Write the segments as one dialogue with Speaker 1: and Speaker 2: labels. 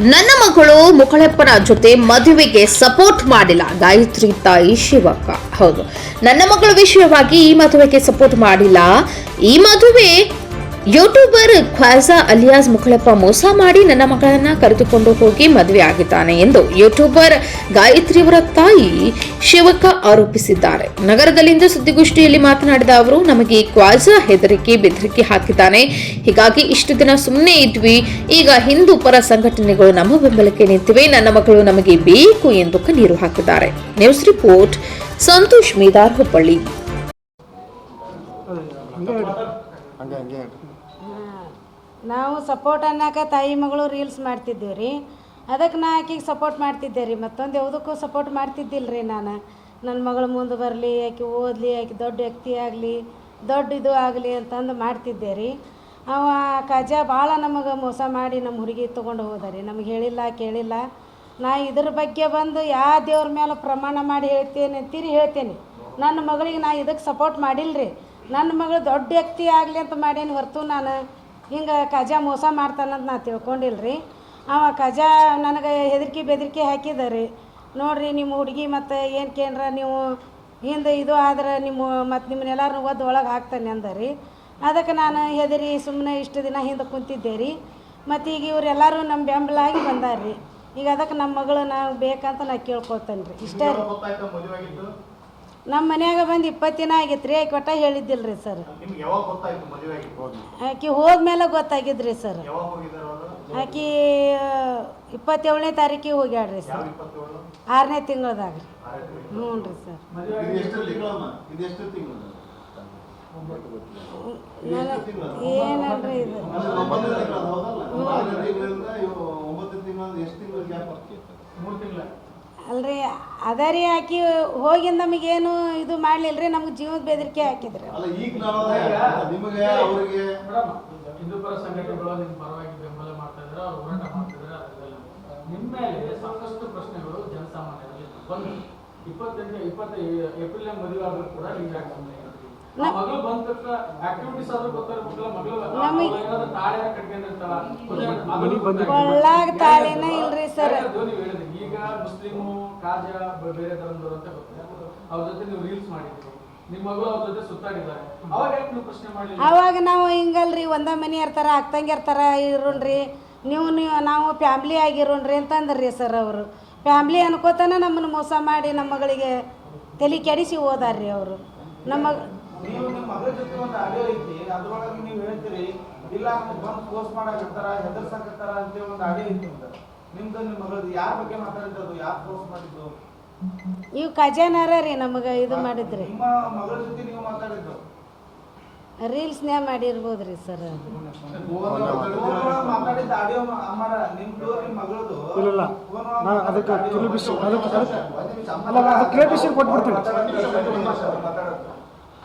Speaker 1: ನನ್ನ ಮಗಳು ಮುಕಳಪ್ಪನ ಜೊತೆ ಮದುವೆಗೆ ಸಪೋರ್ಟ್ ಮಾಡಿಲ್ಲ. ಗಾಯತ್ರಿ ತಾಯಿ ಶಿವಕ್ಕ. ಹೌದು. ನನ್ನ ಮಗಳ ವಿಷಯವಾಗಿ ಈ ಮದುವೆಗೆ ಸಪೋರ್ಟ್ ಮಾಡಿಲ್ಲ. ಈ ಮದುವೆ ಯೂಟ್ಯೂಬರ್ ಖ್ವಾಜಾ ಅಲಿಯಾಸ್ ಮುಖಳಪ್ಪ ಮೋಸ ಮಾಡಿ ನನ್ನ ಮಗಳನ್ನ ಕರೆದುಕೊಂಡು ಹೋಗಿ ಮದುವೆ ಆಗಿದ್ದಾನೆ ಎಂದು ಯೂಟ್ಯೂಬರ್ ಗಾಯತ್ರಿಯವರ ತಾಯಿ ಶಿವಕ ಆರೋಪಿಸಿದ್ದಾರೆ. ನಗರದಲ್ಲಿಂದು ಸುದ್ದಿಗೋಷ್ಠಿಯಲ್ಲಿ ಮಾತನಾಡಿದ ಅವರು, ನಮಗೆ ಖ್ವಾಜಾ ಹೆದರಿಕೆ, ಬೆದರಿಕೆ ಹಾಕಿದ್ದಾನೆ. ಹೀಗಾಗಿ ಇಷ್ಟು ದಿನ ಸುಮ್ಮನೆ ಇದ್ವಿ. ಈಗ ಹಿಂದೂ ಪರ ಸಂಘಟನೆಗಳು ನಮ್ಮ ಬೆಂಬಲಕ್ಕೆ ನಿಂತಿವೆ. ನನ್ನ ಮಗಳು ನಮಗೆ ಬೇಕು ಎಂದು ಕಣ್ಣೀರು ಹಾಕಿದ್ದಾರೆ. News report, Santosh Medar Hubballi.
Speaker 2: ಹಂಗೆ ಹಂಗೆ.
Speaker 3: ನಾವು ಸಪೋರ್ಟ್ ಅನ್ನಕ ತಾಯಿ ಮಗಳು ರೀಲ್ಸ್ ಮಾಡ್ತಿದ್ದೇವೆ ರೀ ಅದಕ್ಕೆ ನಾ ಆಕೆಗೆ ಸಪೋರ್ಟ್ ಮಾಡ್ತಿದ್ದೆ ರೀ ಮತ್ತೊಂದು ಯಾವುದಕ್ಕೂ ಸಪೋರ್ಟ್ ಮಾಡ್ತಿದ್ದಿಲ್ಲ ರೀ ನಾನು ನನ್ನ ಮಗಳು ಮುಂದೆ ಬರಲಿ, ಆಕೆ ಓದಲಿ, ಆಕೆ ದೊಡ್ಡ ವ್ಯಕ್ತಿ ಆಗಲಿ, ದೊಡ್ಡ ಇದು ಆಗಲಿ ಅಂತಂದು ಮಾಡ್ತಿದ್ದೆ ರೀ ಅವ ಕಜ ಭಾಳ ನಮಗೆ ಮೋಸ ಮಾಡಿ ನಮ್ಮ ಹುಡುಗಿ ತೊಗೊಂಡು ಹೋದ ರೀ ನಮಗೆ ಹೇಳಿಲ್ಲ, ಕೇಳಿಲ್ಲ. ನಾ ಇದ್ರ ಬಗ್ಗೆ ಬಂದು ಯಾವ ದೇವ್ರ ಮೇಲೆ ಪ್ರಮಾಣ ಮಾಡಿ ಹೇಳ್ತೇನೆ ಅಂತೀರಿ ಹೇಳ್ತೇನೆ. ನನ್ನ ಮಗಳಿಗೆ ನಾ ಇದಕ್ಕೆ ಸಪೋರ್ಟ್ ಮಾಡಿಲ್ಲ ರೀ ನನ್ನ ಮಗಳು ದೊಡ್ಡ ವ್ಯಕ್ತಿ ಆಗಲಿ ಅಂತ ಮಾಡೇನು ಹೊರತು ನಾನು ಹಿಂಗೆ ಕಜಾ ಮೋಸ ಮಾಡ್ತಾನಂತ ನಾ ತಿಳ್ಕೊಂಡಿಲ್ಲ ರೀ ಅವ ಕಜಾ ನನಗೆ ಹೆದರಿಕೆ ಬೆದರಿಕೆ ಹಾಕಿದ ರೀ ನೋಡ್ರಿ ನಿಮ್ಮ ಹುಡುಗಿ ಮತ್ತು ಏನು ಕೇಂದ್ರ ನೀವು? ಹಿಂದೆ ಇದು ಆದ್ರೆ ನಿಮ್ಮ ಮತ್ತು ನಿಮ್ಮನ್ನೆಲ್ಲರೂ ಒದ್ದು ಒಳಗೆ ಹಾಕ್ತಾನೆ ಅಂದ ರೀ ಅದಕ್ಕೆ ನಾನು ಹೆದರಿ ಸುಮ್ಮನೆ ಇಷ್ಟು ದಿನ ಹಿಂದೆ ಕುಂತಿದ್ದೆ ರೀ ಮತ್ತು ಈಗ ಇವರೆಲ್ಲರೂ ನಮ್ಮ ಬೆಂಬಲಾಗಿ ಬಂದಾರ ರೀ ಈಗ ಅದಕ್ಕೆ ನಮ್ಮ ಮಗಳು ನಾವು ಬೇಕಂತ ನಾ ಕೇಳ್ಕೊತೇನೆ ರೀ. ಇಷ್ಟೇ ರೀ ನಮ್ಮ ಮನ್ಯಾಗ ಬಂದು ಇಪ್ಪತ್ತು ದಿನ ಆಗಿತ್ತು ರೀ ಆಕೆ ಒಟ್ಟ ಹೇಳಿದ್ದಿಲ್ಲ ರೀ ಸರ್.
Speaker 4: ನಿಮ್ಗೆ ಯಾವಾಗ ಗೊತ್ತಾಯ್ತು ಮದುವೆ ಆಗಿತ್ತು
Speaker 3: ಆಕೆ ಹೋದ್ಮೇಲೆ ಗೊತ್ತಾಗಿದ್ರಿ ಸರ್.
Speaker 4: ಯಾವಾಗ ಹೋಗಿದ್ದಾರೆ ಅವರು?
Speaker 3: ಆಕಿ ಇಪ್ಪತ್ತೇಳನೇ ತಾರೀಕಿಗೆ ಹೋಗ್ಯಾಡ್ರಿ ಸರ್.
Speaker 4: ಇಪ್ಪತ್ತೇಳು?
Speaker 3: ಆರನೇ ತಿಂಗಳದಾಗ. ರೀ ಹ್ಞೂ ರೀ ಸರ್.
Speaker 4: ಇದು ಎಷ್ಟು ತಿಂಗಳಮ್ಮ ಇದು ಎಷ್ಟು ತಿಂಗಳು
Speaker 3: ನನಗೆ ಏನಲ್ರಿ ಇದು?
Speaker 4: ಒಂಬತ್ತು ತಿಂಗಳು ಹೌದಲ್ಲ? ಆರು ತಿಂಗಳಿಂದ ಇವು ಒಂಬತ್ತು ತಿಂಗಳು ಎಷ್ಟು ತಿಂಗಳು ಗ್ಯಾಪ್ ಮೂರು ತಿಂಗಳ.
Speaker 3: ಅಲ್ರಿ ಅದ ರೀ ಆಕಿ ಹೋಗಿ ನಮಗೇನು ಇದು ಮಾಡಲಿಲ್ಲ ರೀ ನಮ್ಗೆ ಜೀವದ ಬೆದರಿಕೆ ಹಾಕಿದ್ರಿ.
Speaker 4: ಅಲ್ಲ ಈಗ ನಾನು ನಿಮಗೆ ಅವರಿಗೆ
Speaker 5: ಮೇಡಮ್ ಪರ ಸಂಘಟನೆಗಳು ನಿಮ್ಮ ಪರವಾಗಿ ಬೆಂಬಲ ಮಾಡ್ತಾ ಇದ್ದಾರೆ ಅವ್ರು ಹೋರಾಟ ಮಾಡ್ತಿದ್ದಾರೆ ಅದೆಲ್ಲ ನಿಮ್ಮ ಮೇಲೆ ಸಾಕಷ್ಟು ಪ್ರಶ್ನೆಗಳು ಜನಸಾಮಾನ್ಯರಲ್ಲಿ ಬಂದು ಇಪ್ಪತ್ತೆಂಟು ಇಪ್ಪತ್ತ ಏಪ್ರಿಲ್ ಮದುವೆ ಆದ್ರೂ ಕೂಡ ನೀವು ಯಾಕೆ ಸುಮ್ಮನೆ ಮಗಳು ಬಂದ ತಕ್ಷಣ ಆಕ್ಟಿವಿಟೀಸ್ ಆದ್ರೂ ಗೊತ್ತಿರ್ಬೇಕಲ್ಲ ಮಗಳು
Speaker 3: ನಮಗೆ-
Speaker 5: ಏನಾದ್ರು ತಾಳೆ ಕಟ್ಕೊಂಡಿರ್ತಾಳ.
Speaker 3: ಕೊಳ್ಳಾಗ ತಾಳಿನ ಇಲ್ರಿ ಸರ್.
Speaker 5: ನೀವು ಹೇಳಿದ್ರಿ. ಈಗ ಮುಸ್ಲಿಮು ಕಾಜ ಬೇರೆ ಧರ್ಮದವರು ಅಂತ ಗೊತ್ತಿಲ್ಲ ಅವ್ರ ಜೊತೆ ನೀವು ರೀಲ್ಸ್ ಮಾಡಿದ್ರು. ನಿಮ್ಮ ಮಗಳು ಅವ್ರ ಜೊತೆ ಸುತ್ತಾಡಿದ್ದಾರೆ. ಅವಾಗ ಯಾಕೆ ನೀವು ಪ್ರಶ್ನೆ ಮಾಡಲಿಲ್ಲ?
Speaker 3: ಅವಾಗ ನಾವು ಹಿಂಗಲ್ರಿ ಒಂದ ಮನೆ ಇರ್ತಾರ ಅಕ್ಕಂಗೆ ಇರ್ತಾರ ಇರೋಣ್ರಿ. ನೀವು ನೀವು ನಾವು ಫ್ಯಾಮ್ಲಿ ಆಗಿರೋಣ್ರಿ ಅಂತಂದ್ರಿ ಸರ್ ಅವರು. ಫ್ಯಾಮ್ಲಿ ಅನ್ಕೋತಾನೆ ನಮ್ಮನ್ನು ಮೋಸ ಮಾಡಿ ನಮ್ಮ ಮಗಳಿಗೆ ತಲೆ ಕೆಡಿಸಿ ಹೋದಾರ್ರಿ ಅವರು. ನಮ್ಮ
Speaker 6: ನೀವು ನಿಮ್ಮ ಮಗಳ ಜೊತೆ ಒಂದು ಆಡಿಯೋ ಐತಿ ನೀವು ಹೇಳ್ತೀರಿ ಇಲ್ಲ ಪೋಸ್ಟ್ ಮಾಡಾಕತ್ತಾರ ಹೆದರ್ಸಾಕತ್ತಾರ ಅಂತ ಒಂದು ಆಡಿಯೋ ಐತಿ ಅಂತ
Speaker 3: ಇವು ಖಜಾನಾರ ರೀ ನಮಗೆ ಇದು ಮಾಡಿದ್ರಿ.
Speaker 6: ನಿಮ್ಮ
Speaker 3: ಮಾಡಿರ್ಬೋದು ಮಾಡಿರ್ಬೋದ್ರಿ ಸರ್.
Speaker 2: ಇಲ್ಲ, ನಾನು ಅದಕ್ಕೆ ಕೊಟ್ಬಿಡ್ತೀನಿ.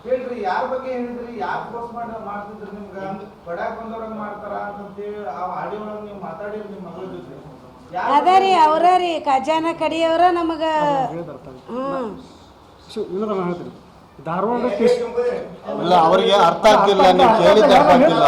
Speaker 6: ಹೇಳ್ರಿ ಯಾರ ಬಗ್ಗೆ ಹೇಳಿದ್ರಿ? ಯಾರು ಮಾಡಿ ಮಾಡ್ತಿದ್ರಿ ನಿಮ್ಗೆ? ಬಡಾಕ್ ಬಂದವ್ರಂಗ ಮಾಡ್ತಾರ ಅಂತಂತೇಳಿ ಆ ಆಡಿಯೋ ಒಳಗೆ ನೀವು ಮಾತಾಡಿರಿ ನಿಮ್ಮ ಮಗಳ ಜೊತೆ.
Speaker 3: ಅದ ರೀ ಅವ್ರ ರೀ ಖಜಾನ ಕಡಿಯವ್ರ ನಮಗ.
Speaker 2: ಹ್ಮ್. ಹೇಳ್ತೀನಿ. ಧಾರವಾಡ ಟೇಸ್ಟ್
Speaker 7: ಇಲ್ಲ ಅವರಿಗೆ ಅರ್ಥ ಆಗ್ತಿಲ್ಲ ನೀವು ಕೇಳಿದ್ದು ಅರ್ಥ ಆಗ್ತಿಲ್ಲ.